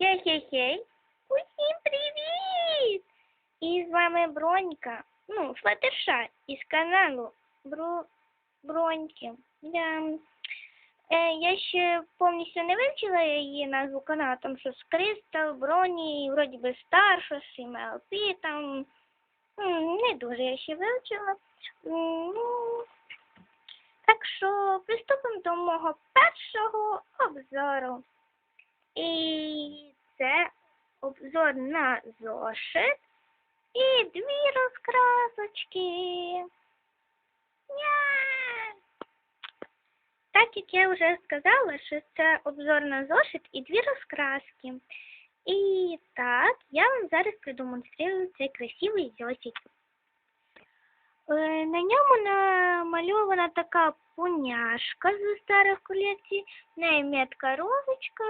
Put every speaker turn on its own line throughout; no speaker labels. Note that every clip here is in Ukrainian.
Хей-хей-хей. Усім привіт! І з вами Бронька. Ну, Флаттерша із каналу Бро... Броньки. Я, е, я ще повністю не вивчила її назву каналу, там щось Кристал, Броні, вроді би Стар, щось МЛП, там не дуже я ще вивчила. Ну, так що приступимо до мого першого обзору. І це обзор на зошит і дві розкрасочки. Так як я вже сказала, що це обзор на зошит і дві розкраски. І так, я вам зараз продемонструю цей красивий зошит. Е, На ньому намальована така поняшка з старих колекцій, в неї метка розочка,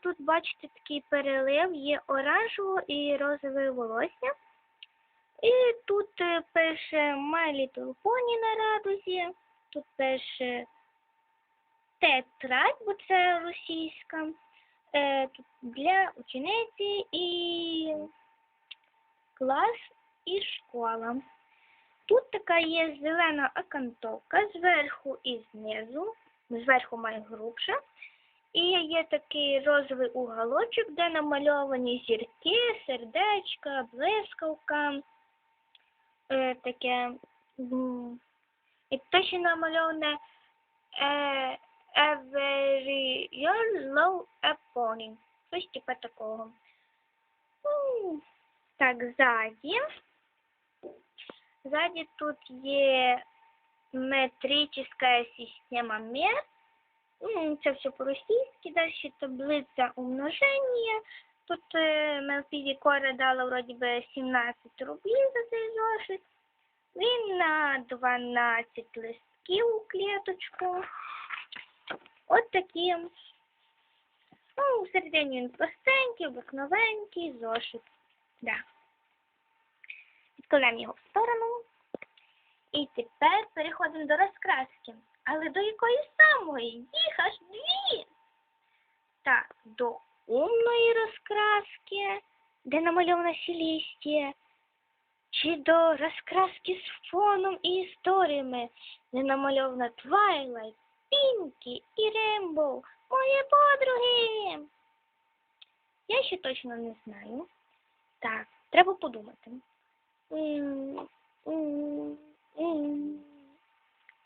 тут бачите такий перелив, є оранжевого і розове волосся. І тут е, пише My Little Pony на радузі, тут пише тетрадь, бо це російська, е, тут для учениці і клас і школа. Тут така є зелена окантовка зверху і знизу, зверху має грубше. І є такий розовий уголочок, де намальовані зірки, сердечка, блискавка, е, таке. І ще намальоване е, Every Year Low Pony. Щось типу такого. Так, ззаді. Сзади тут є метрическая система мер. Ну, Це все по-російськи. Далі таблиця умноження. Тут Мелфізі Кора дала вроді би 17 рублів за цей зошит. Він на 12 листків у клеточку. От такі. Ну, всередині він простенький, обикновенький зошит. Да. Відкладаємо його в сторону. І тепер переходимо до розкраски. Але до якої самої? Їх аж дві. Так, до умної розкраски, де намальована Селестія, чи до розкраски з фоном і історіями, де намальована Твайлайт, Пінкі і Рембоу, мої подруги. Я ще точно не знаю. Так, треба подумати.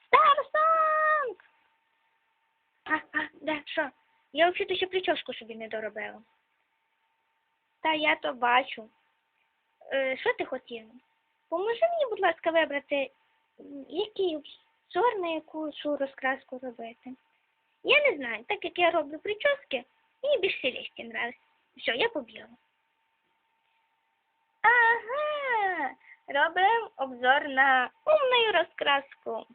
Старсанг! А, а, да, що? Я взагалі ще прическу собі не доробила. Та я то бачу. Е, що ти хотіла? Поможи мені, будь ласка, вибрати, який взор на яку цю розкраску робити. Я не знаю, так як я роблю прически, мені більш Селесті нравиться. Все, я побігла. Ага, робимо обзор на умную розкраску.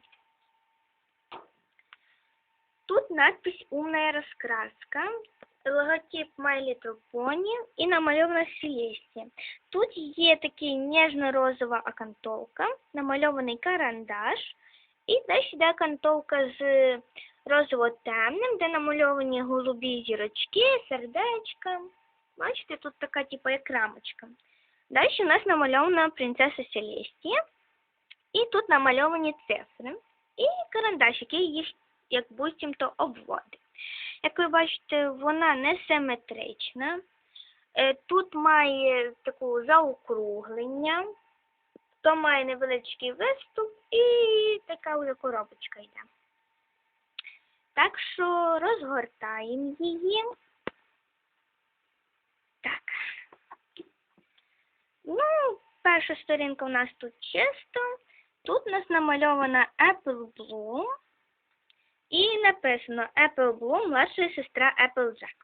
Тут надпись «Умная раскраска», логотип My Little Pony і намальована Селесті. Тут є такий ніжно-розова окантовка, намальований карандаш, і далі йде окантовка з розово-темним, де намальовані голубі зірочки, сердечка. Бачите, тут така типу як рамочка. Далі у нас намальована принцеса Селестія. І тут намальовані цифри. І карандаш, який їх, як буцімто, обводить. Як ви бачите, вона несиметрична. Е, Тут має таку заокруглення, то має невеличкий виступ і така вже коробочка йде. Так що розгортаємо її. Так. Ну, перша сторінка у нас тут чисто. Тут у нас намальована Apple Bloom і написано Apple Bloom, младша сестра Applejack.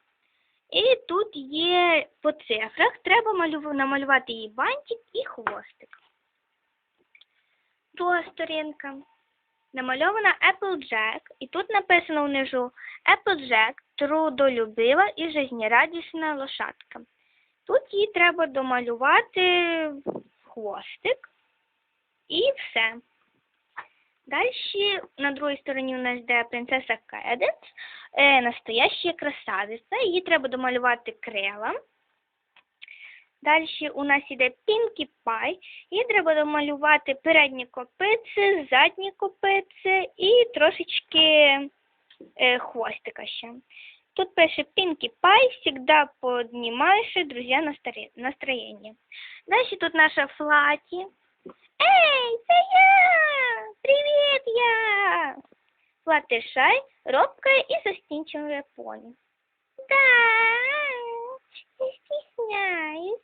І тут є по цифрах, треба намалювати її бантик і хвостик. Друга сторінка. Намальована Applejack, і тут написано внизу Applejack – трудолюбива і жизнерадісна лошадка. Тут їй треба домалювати хвостик і все. Далі на другій стороні у нас йде принцеса Кеденс, е, настояща красавиця. Її треба домалювати крила. Далі у нас іде Пінкі Пай. Їй треба домалювати передні копиці, задні копиці і трошечки е, хвостика ще. Тут пише Пінкі Пай, всегда поднимаешь, друзья, настроєння. Далі тут наша Флаті. Ей, це я! Привіт, я! Флаттершай, робкая і застінчивая поні. Да, не стісняюсь.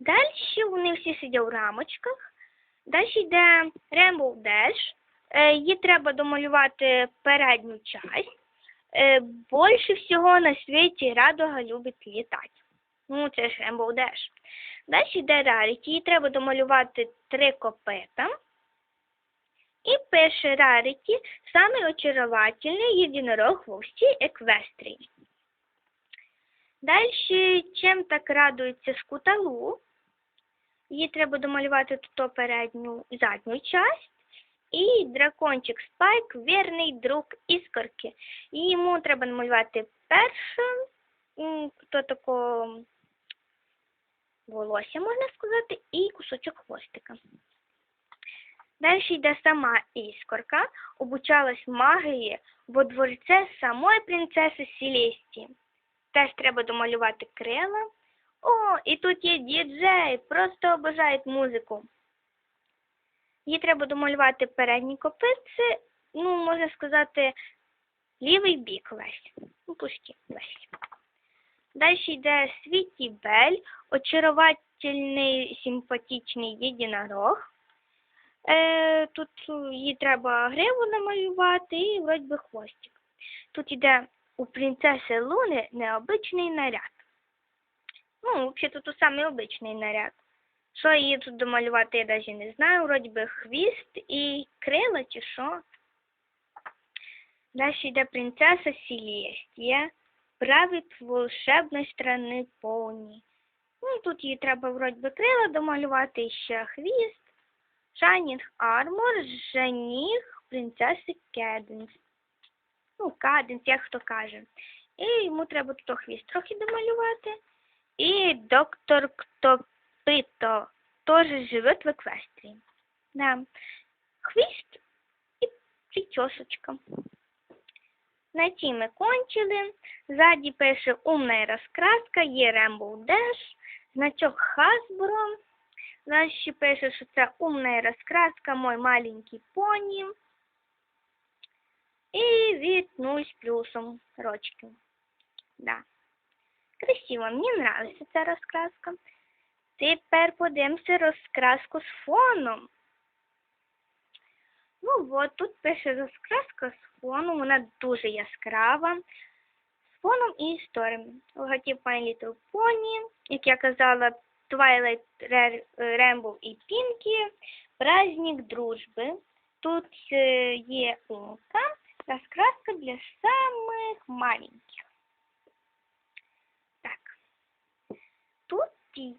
Далі вони всі сидять у рамочках. Далі йде Rainbow Dash. Е, Її треба домалювати передню часть. Е, Більше всього на світі радуга любить літати. Ну, це ж Rainbow Dash. Далі йде Rarity. Їй треба домалювати три копита. І пише Rarity – самий очаровательний єдинорог во всій Еквестрії. Далі, чим так радується скуталу, їй треба домалювати тут передню і задню часть. І дракончик Спайк – вірний друг іскорки. І йому треба намалювати перше, то тако волосся, можна сказати, і кусочок хвостика. Далі йде сама іскорка, обучалась магії во дворце самої принцеси Селестії. Теж треба домалювати крила. О, і тут є діджей, просто обожають музику. Їй треба домалювати передні копиці, ну, можна сказати, лівий бік весь. Ну, пусті весь. Далі йде Світі Бель, очаровательний, симпатичний єдинорог. Е, тут їй треба гриву намалювати і вроді би хвостик. Тут йде у принцеси Луни необичний наряд. Ну, взагалі тут самий обичний наряд. Що її тут домалювати, я навіть не знаю. Вроді би хвіст і крила чи що. Далі йде принцеса Селестія, править волшебної страни повні. Ну, тут їй треба вроді би крила домалювати ще хвіст. Шайнінг Армор, жених принцеси Кеденс. Ну, Каденс, як хто каже. І йому треба тут хвіст трохи домалювати. І доктор Ктопито теж живе в Еквестрії. Да. Хвіст і причесочка. На цій ми кончили. Ззаді пише умна розкраска, є Rainbow Dash, значок Hasbro. Далі пише, що це умна розкраска, мой маленький поні. І від 0 з плюсом рочки. Да. Красиво, мені нравится ця розкраска. Тепер подивимося розкраску з фоном. Ну от, тут пише розкраска з фоном, вона дуже яскрава. З фоном і історіями. Логотип My Little Pony, як я казала, Twilight, Rainbow і Pinky, Праздник дружби. Тут е, є умка, розкраска для самих маленьких. Так.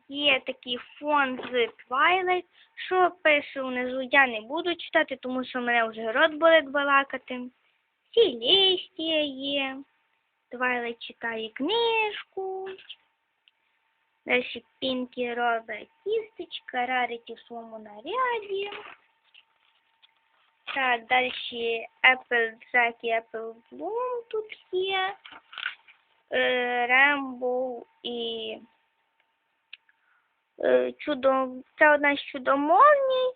Є такий фон з Twilight. Що пише внизу, я не буду читати, тому що мене вже рот болить балакати. Селестія є. Twilight читає книжку. Далі Пінкі робить кісточка, рарить у своєму наряді. Так, далі Apple Jack і Apple Bloom тут є. Е, Рембо і чудо, це одна з чудомовній.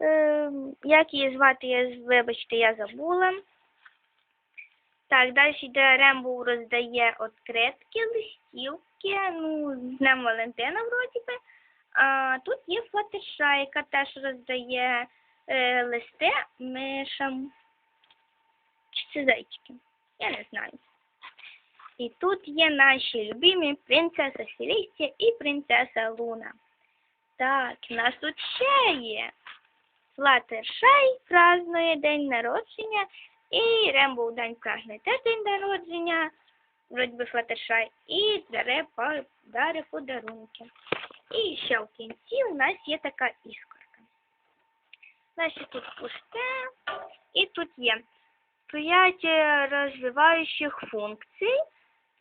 Е, як її звати, я вибачте, я забула. Так, далі йде Рембо роздає відкритки, листівки, ну, з Днем Валентина вроді би. А тут є Флаттершай, яка теж роздає е, листи мишам. Чи це зайчики? Я не знаю. І тут є наші любимі принцеса Селістія і принцеса Луна. Так, у нас тут ще є. Флаттершай празднує день народження і Рембо день празднує теж день народження. Вроді би Флаттершай. І даре, подарунки. І ще в кінці у нас є така іскорка. Далі тут пусте. І тут є п'ять е, розвиваючих функцій.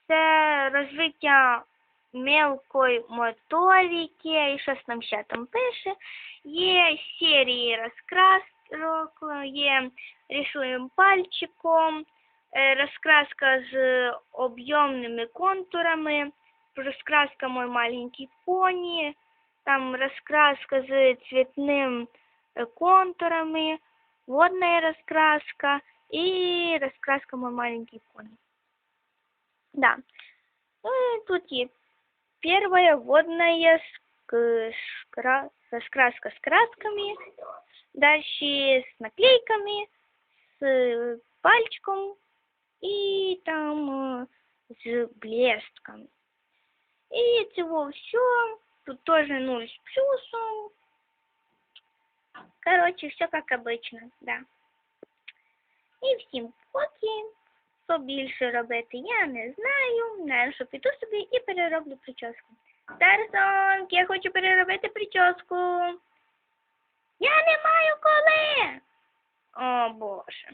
Це розвиття мелкої моторики, і щось там ще там пише. Є серії розкрасок, є рисуємо пальчиком, е, розкраска з об'ємними контурами, розкраска мой маленький поні, там розкраска з цвітним е, контурами, водная раскраска и раскраска мой маленький пони. Да. Ну тут и первая водная ск- скра- раскраска с красками, дальше с наклейками, с пальчиком и там э, с блестком. И всего все. Тут тоже нуль с плюсом. Короче, все как обычно, да. І всім поки. Що більше робити, я не знаю. Знаю, що піду собі і перероблю прическу. Тарсонк, я хочу переробити прическу. Я не маю коли. О, Боже.